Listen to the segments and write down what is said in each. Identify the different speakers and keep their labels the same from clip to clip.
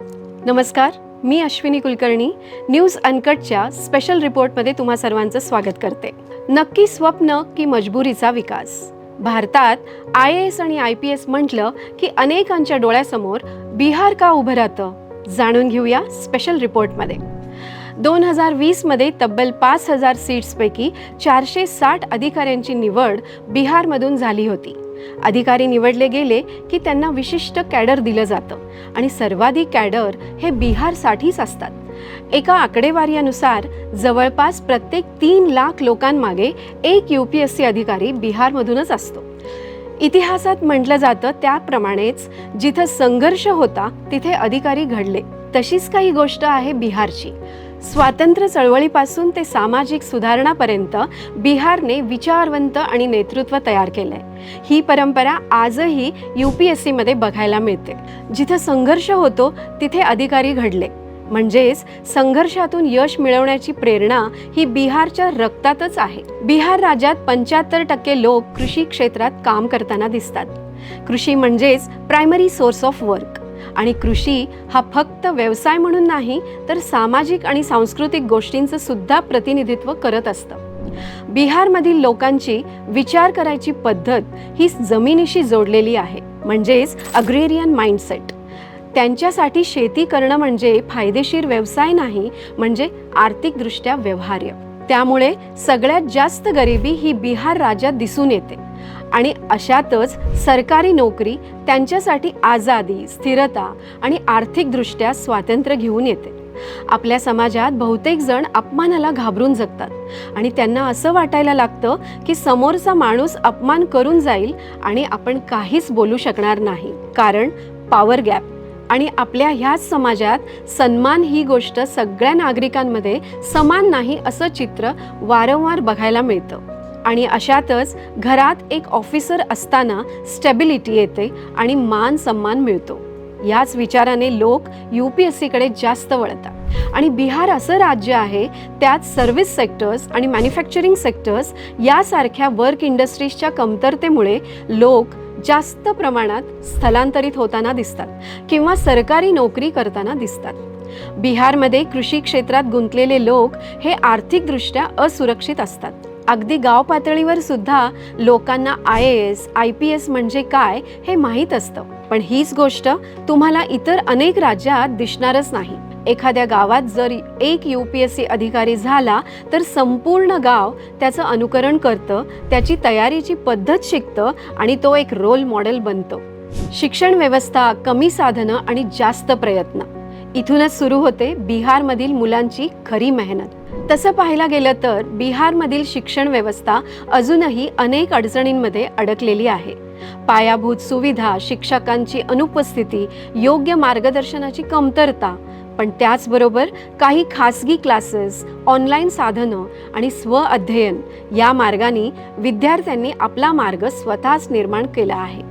Speaker 1: नमस्कार मी अश्विनी कुलकर्णी न्यूज अनकटच्या स्पेशल रिपोर्टमध्ये तुम्हा सर्वांचं स्वागत करते. नक्की स्वप्न की मजबुरीचा विकास? भारतात आय ए एस आणि आय पी एस म्हटलं की अनेकांच्या डोळ्यासमोर बिहार का उभं राहतं? जाणून घेऊया स्पेशल रिपोर्टमध्ये दोन हजार वीसमध्ये तब्बल पाच हजार सीट्सपैकी चारशे साठ अधिकाऱ्यांची निवड बिहारमधून झाली होती. अधिकारी निवडले गेले की त्यांना विशिष्ट कॅडर दिलं जातं आणि सर्वाधिक कॅडर हे बिहारसाठीच असतात. एका आकडेवारीनुसार जवळपास प्रत्येक तीन लाख लोकांमागे एक यू पी एस सी अधिकारी बिहारमधूनच असतो. इतिहासात म्हटलं जातं त्याप्रमाणेच जिथं संघर्ष होता तिथे अधिकारी घडले. तशीच काही गोष्ट आहे बिहारची. स्वातंत्र्य चळवळीपासून ते सामाजिक सुधारणापर्यंत बिहारने विचारवंत आणि नेतृत्व तयार केलंय. ही परंपरा आजही यू पी एस सीमध्ये बघायला मिळते. जिथं संघर्ष होतो तिथे अधिकारी घडले. म्हणजेच संघर्षातून यश मिळवण्याची प्रेरणा ही बिहारच्या रक्तातच आहे. बिहार राज्यात पंच्याहत्तर टक्के लोक कृषी क्षेत्रात काम करताना दिसतात. कृषी म्हणजेच प्रायमरी सोर्स ऑफ वर्क आणि कृषी हा फक्त व्यवसाय म्हणून नाही तर सामाजिक आणि सांस्कृतिक गोष्टींचं सुद्धा प्रतिनिधित्व करत असतं. बिहारमधील लोकांची विचार करायची पद्धत ही जमिनीशी जोडलेली आहे म्हणजेच अग्रेरियन माइंडसेट त्यांच्यासाठी शेती करणं म्हणजे फायदेशीर व्यवसाय नाही म्हणजे आर्थिकदृष्ट्या व्यवहार्य. त्यामुळे सगळ्यात जास्त गरिबी ही बिहार राज्यात दिसून येते. आणि अशातच सरकारी नोकरी त्यांच्यासाठी आझादी स्थिरता आणि आर्थिकदृष्ट्या स्वातंत्र्य घेऊन येते. आपल्या समाजात बहुतेक जण अपमानाला घाबरून जगतात आणि त्यांना असं वाटायला लागतं की समोरचा माणूस अपमान करून जाईल आणि आपण काहीच बोलू शकणार नाही. कारण पॉवर गॅप आणि आपल्या ह्याच समाजात सन्मान ही गोष्ट सगळ्या नागरिकांमध्ये समान नाही असं चित्र वारंवार बघायला मिळतं. आणि अशातच घरात एक ऑफिसर असताना स्टेबिलिटी येते आणि मान सन्मान मिळतो. याच विचाराने लोक यू पी एस सीकडे जास्त वळतात. आणि बिहार असं राज्य आहे त्यात सर्व्हिस सेक्टर्स आणि मॅन्युफॅक्चरिंग सेक्टर्स यासारख्या वर्क इंडस्ट्रीजच्या कमतरतेमुळे लोक जास्त प्रमाणात स्थलांतरित होताना दिसतात किंवा सरकारी नोकरी करताना दिसतात. बिहारमध्ये कृषी क्षेत्रात गुंतलेले लोक हे आर्थिकदृष्ट्या असुरक्षित असतात. अगदी गाव पातळीवर सुद्धा लोकांना I A S I P S म्हणजे काय हे माहीत असतं. पण हीच गोष्ट तुम्हाला इतर अनेक राज्यात दिसणारच नाही. एखाद्या गावात जर एक यू पी एस सी अधिकारी झाला तर संपूर्ण गाव त्याचं अनुकरण करतं त्याची तयारीची पद्धत शिकतं आणि तो एक रोल मॉडेल बनतो. शिक्षण व्यवस्था कमी साधनं आणि जास्त प्रयत्न. इथूनच सुरू होते बिहारमधील मुलांची खरी मेहनत. तसं पाहायला गेलं तर बिहारमधील शिक्षण व्यवस्था अजूनही अनेक अडचणींमध्ये अडकलेली आहे. पायाभूत सुविधा शिक्षकांची अनुपस्थिती योग्य मार्गदर्शनाची कमतरता पण त्याचबरोबर काही खासगी क्लासेस ऑनलाईन साधनं आणि स्व अध्ययन या मार्गाने विद्यार्थ्यांनी आपला मार्ग स्वतःच निर्माण केला आहे.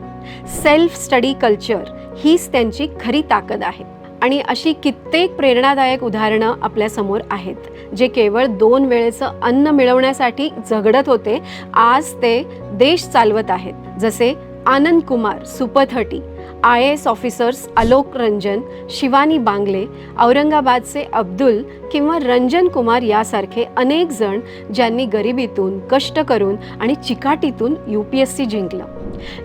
Speaker 1: सेल्फ स्टडी कल्चर हीच त्यांची खरी ताकद आहे. आणि अशी कित्येक प्रेरणादायक उदाहरणं आपल्यासमोर आहेत जे केवळ दोन वेळेचं अन्न मिळवण्यासाठी झगडत होते आज ते देश चालवत आहेत. जसे Anand Kumar super thirty I S officers Alok Ranjan Shivani Bangle औरंगाबादचे अब्दुल किंवा रंजन कुमार यासारखे अनेक जण ज्यांनी गरिबीतून कष्ट करून आणि चिकाटीतून यू पी एस सी जिंकलं.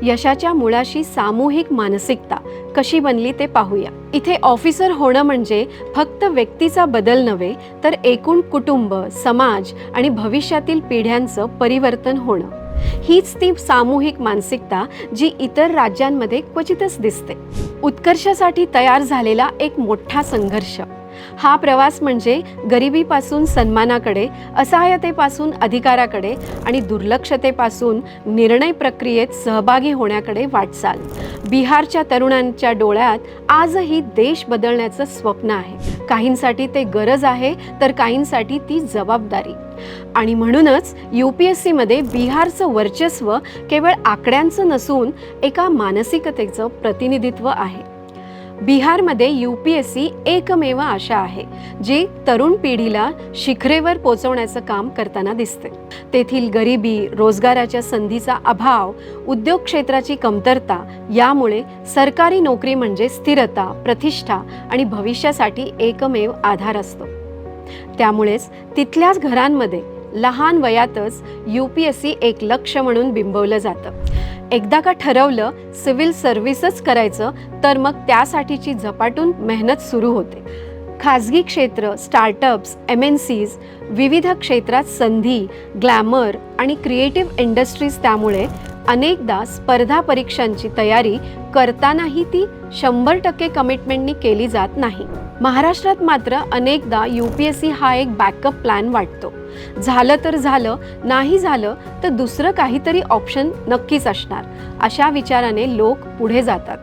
Speaker 1: यशाच्या मुळाशी सामूहिक मानसिकता कशी बनली ते पाहूया. इथे ऑफिसर होणं म्हणजे फक्त व्यक्तीचा बदल नव्हे तर एकूण कुटुंब समाज आणि भविष्यातील पिढ्यांचं परिवर्तन होणं. हीच ती सामूहिक मानसिकता जी इतर राज्यांमध्ये क्वचितच दिसते. उत्कर्षासाठी तयार झालेला एक मोठा संघर्ष. हा प्रवास म्हणजे गरिबीपासून सन्मानाकडे असहायतेपासून अधिकाराकडे आणि दुर्लक्षतेपासून निर्णय प्रक्रियेत सहभागी होण्याकडे वाटचाल. बिहारच्या तरुणांच्या डोळ्यात आजही देश बदलण्याचं स्वप्न आहे. काहींसाठी ते गरज आहे तर काहींसाठी ती जबाबदारी. आणि म्हणूनच यू पी एस सीमध्ये बिहारचं वर्चस्व केवळ आकड्यांचं नसून एका मानसिकतेचं प्रतिनिधित्व आहे. बिहारमध्ये यू पी एस सी एकमेव आशा आहे जी तरुण पिढीला शिखरेवर पोचवण्याचं काम करताना दिसते. तेथील गरिबी रोजगाराच्या संधीचा अभाव उद्योग क्षेत्राची कमतरता यामुळे सरकारी नोकरी म्हणजे स्थिरता प्रतिष्ठा आणि भविष्यासाठी एकमेव आधार असतो. त्यामुळेच तिथल्याच घरांमध्ये लहान वयातच यू पी एस सी एक लक्ष म्हणून बिंबवलं जातं. एकदा का ठरवलं सिव्हिल सर्व्हिसच करायचं तर मग त्यासाठीची झपाटून मेहनत सुरू होते. खाजगी क्षेत्र स्टार्टअप्स एम एन सीज विविध क्षेत्रात संधी ग्लॅमर आणि क्रिएटिव्ह इंडस्ट्रीज त्यामुळे अनेकदा स्पर्धा परीक्षांची तयारी करतानाही ती शंभर टक्के कमिटमेंटनी केली जात नाही. महाराष्ट्रात मात्र अनेकदा यू पी एस सी हा एक बॅकअप प्लॅन वाटतो. झालं तर झालं नाही झालं तर दुसरं काहीतरी ऑप्शन नक्कीच असणार. अशा विचाराने लोक पुढे जातात.